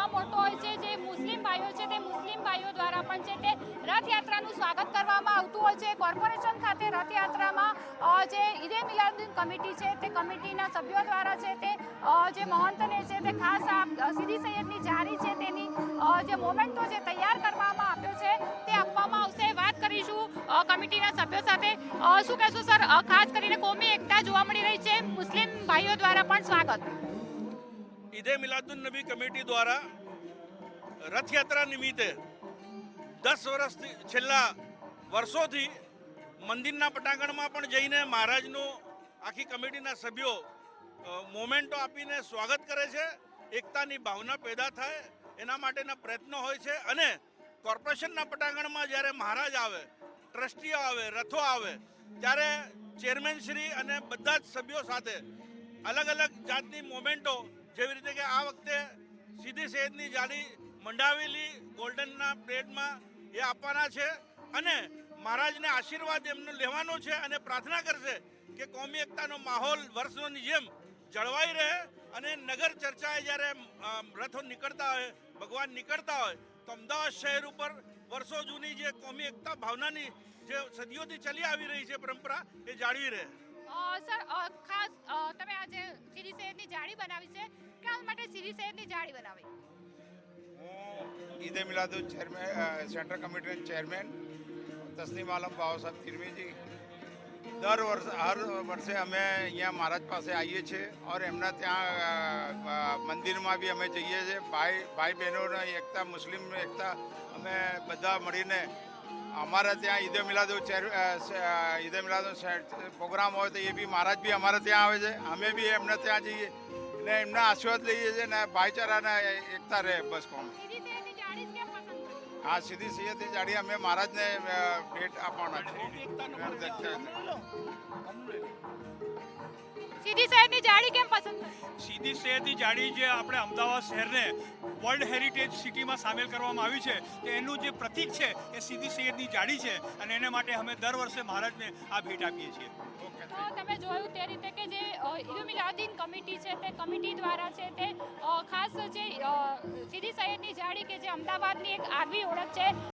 તમામ મોટો હોય છે, જે મુસ્લિમ ભાઈઓ છે, તે મુસ્લિમ ભાઈઓ દ્વારા પણ છે તે રથયાત્રાનું સ્વાગત કરવામાં આવતું હોય છે. કોર્પોરેશન ખાતે રથયાત્રામાં જે ઈદે મિલાદુન કમિટી છે, તે કમિટીના સભ્યો દ્વારા છે તે જે મહંતને છે તે ખાસ આ સીધી સૈયદની જારી છે તેની જે મોમેન્ટો જે તૈયાર કરવામાં આવ્યો છે તે આપવામાં આવશે. વાત કરીશું કમિટીના સભ્યો સાથે. શું કહેશું, સર? ખાસ કરીને કોમી એકતા જોવા મળી રહી છે. મુસ્લિમ ભાઈઓ દ્વારા પણ સ્વાગત. ઈદે મિલાદુન નબી કમિટી દ્વારા રથયાત્રા નિમિત્તે દસ વર્ષથી છેલ્લા વર્ષોથી મંદિરના પટાંગણમાં પણ જઈને મહારાજનું આખી કમિટીના સભ્યો મોમેન્ટો આપીને સ્વાગત કરે છે. એકતાની ભાવના પેદા થાય, એના માટેના પ્રયત્નો હોય છે અને કોર્પોરેશનના પટાંગણમાં જ્યારે મહારાજ આવે, ટ્રસ્ટીઓ આવે, રથો આવે, ત્યારે ચેરમેન શ્રી અને બધા જ સભ્યો સાથે અલગ અલગ જાતની મોમેન્ટો જેવી રીતે કે આ વખતે સીધી સૈયદની જાળી મંડાવેલી ગોલ્ડનના પ્લેટમાં એ આપવાના છે અને મહારાજને આશીર્વાદ એમનો લેવાનો છે અને પ્રાર્થના કરશે કે કોમી એકતાનો માહોલ વર્ષોની જેમ જળવાઈ રહે અને નગર ચર્ચાએ જ્યારે રથો નીકળતા હોય, ભગવાન નીકળતા હોય, તો અમદાવાદ શહેર ઉપર વર્ષો જૂની જે કોમી એકતા ભાવનાની જે સદીઓથી ચલી આવી રહી છે પરંપરા, એ જાળવી રહે. સર ખાસ સૈયદની જાળી બનાવી છે. કાલ માટે સીરી સૈયદની જાળી બનાવી. ઈદે મિલાદુ ચેરમેન સેન્ટ્રલ કમિટીના ચેરમેન તસ્લીમ આલમ બાબા સાહેબ તિરમીજી. દર વર્ષ, હર વર્ષે અમે અહીંયા મહારાજ પાસે આવીએ છીએ ઓર એમના ત્યાં મંદિરમાં બી અમે જઈએ છીએ. ભાઈ ભાઈ બહેનોને એકતા, મુસ્લિમ એકતા, અમે બધા મળીને અમારે ત્યાં ઈદે મિલાદુ ઈદે મિલાદુ પ્રોગ્રામ હોય તો એ બી મહારાજ બી અમારે ત્યાં આવે છે. અમે બી એમને ત્યાં જઈએ ને એમના આશીર્વાદ લઈએ છીએ ને ભાઈચારાને એકતા રહે બસ કોમ. આ સીધી સિંહથી જાડી અમે મહારાજને ભેટ આપવાના છે સીધી સૈયદની જાળી કેમ પસંદ સીધી શહેરની જાળી જે આપણે અમદાવાદ શહેરને વર્લ્ડ હેરિટેજ સિટીમાં સામેલ કરવામાં આવી છે તો એનું જે પ્રતીક છે એ સીધી શહેરની જાળી છે અને એને માટે અમે દર વર્ષે મહારાજને આ ભેટ આપીએ છીએ. તો તમે જોયું તે રીતે કે જે અ, કમિટી છે તે કમિટી દ્વારા છે તે ખાસ જે સીધી સૈયદની જાળી કે જે અમદાવાદની એક આગવી ઓળખ છે